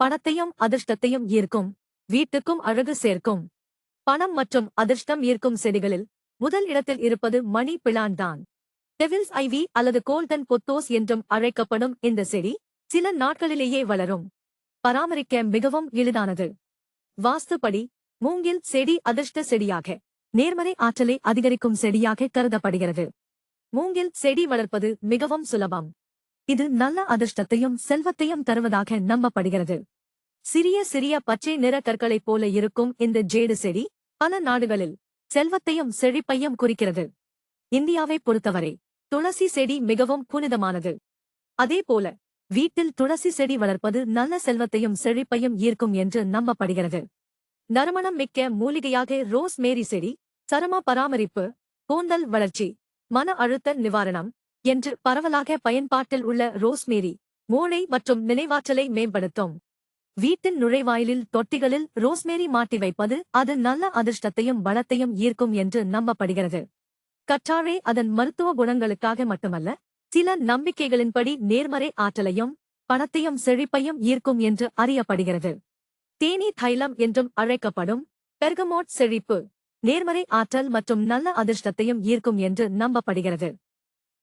பணத்தையும் அதிர்ஷ்டத்தையும் ஈர்க்கும். வீட்டுக்கும் அழகு சேர்க்கும். பணம் மற்றும் அதிர்ஷ்டம் ஈர்க்கும் செடிகளில் முதல் இடத்தில் இருப்பது மணி பிளான் தான். டெவில்ஸ் ஐவி அல்லது கோல்டன் பொத்தோஸ் என்றும் அழைக்கப்படும் இந்த செடி சில நாட்களிலேயே வளரும். பராமரிக்க மிகவும் எளிதானது. வாஸ்துப்படி மூங்கில் செடி அதிர்ஷ்ட செடியாக நேர்மறை ஆற்றலை அதிகரிக்கும் செடியாக கருதப்படுகிறது. மூங்கில் செடி வளர்ப்பது மிகவும் சுலபம். இது நல்ல அதிர்ஷ்டத்தையும் செல்வத்தையும் தருவதாக நம்பப்படுகிறது. சிறிய சிறிய பச்சை நிற கற்களைப் போல இருக்கும் இந்த ஜேடு செடி பல நாடுகளில் செல்வத்தையும் செழிப்பையும் குறிக்கிறது. இந்தியாவை பொறுத்தவரை துளசி செடி மிகவும் புனிதமானது. அதேபோல வீட்டில் துளசி செடி வளர்ப்பது நல்ல செல்வத்தையும் செழிப்பையும் ஈர்க்கும் என்று நம்பப்படுகிறது. நறுமணம் மிக்க மூலிகையாக ரோஸ் மேரி செடி சரும பராமரிப்பு கூந்தல் வளர்ச்சி மன அழுத்த நிவாரணம் என்று பரவலாக பயன்பாட்டில் உள்ள ரோஸ்மேரி மூளை மற்றும் நினைவாற்றலை மேம்படுத்தும். வீட்டின் நுழைவாயிலில் தொட்டிகளில் ரோஸ்மேரி மாட்டி வைப்பது அது நல்ல அதிர்ஷ்டத்தையும் பலத்தையும் ஈர்க்கும் என்று நம்பப்படுகிறது. கற்றாழை அதன் மருத்துவ குணங்களுக்காக மட்டுமல்ல சில நம்பிக்கைகளின்படி நேர்மறை ஆற்றலையும் பணத்தையும் செழிப்பையும் ஈர்க்கும் என்று அறியப்படுகிறது. தேனி தைலம் என்றும் அழைக்கப்படும் பெர்கமோட் செழிப்பு நேர்மறை ஆற்றல் மற்றும் நல்ல அதிர்ஷ்டத்தையும் ஈர்க்கும் என்று நம்பப்படுகிறது.